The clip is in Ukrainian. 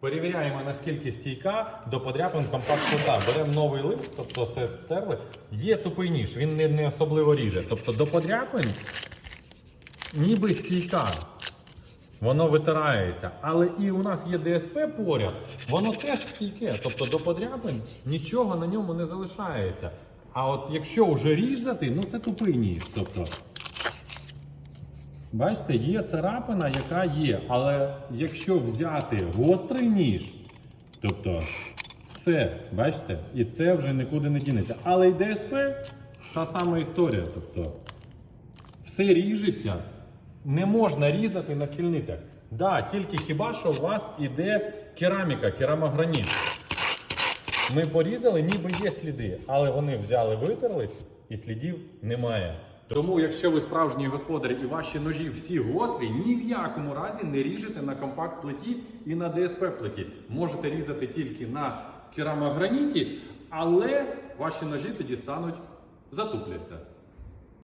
Перевіряємо, наскільки стійка до подряпин компакт-плита. Беремо новий лист, тобто все стерли. Є тупий ніж, він не, не особливо ріже. Тобто до подряпин ніби стійка. Воно витирається. Але і у нас є ДСП поряд, воно теж стійке. Тобто до подряпин нічого на ньому не залишається. А от якщо вже різати, ну це тупий ніж. Тобто, бачите, є царапина, яка є. Але якщо взяти гострий ніж, тобто все, бачите, і це вже нікуди не дінеться. Але і ДСП та сама історія. Тобто, все ріжеться, не можна різати на стільницях. Да, тільки хіба що у вас іде кераміка, керамограніт. Ми порізали, ніби є сліди, але вони взяли, витерлись і слідів немає. Тому, якщо ви справжній господар і ваші ножі всі гострі, ні в якому разі не ріжете на компакт плиті і на ДСП плиті. Можете різати тільки на керамограніті, але ваші ножі тоді стануть затупляться.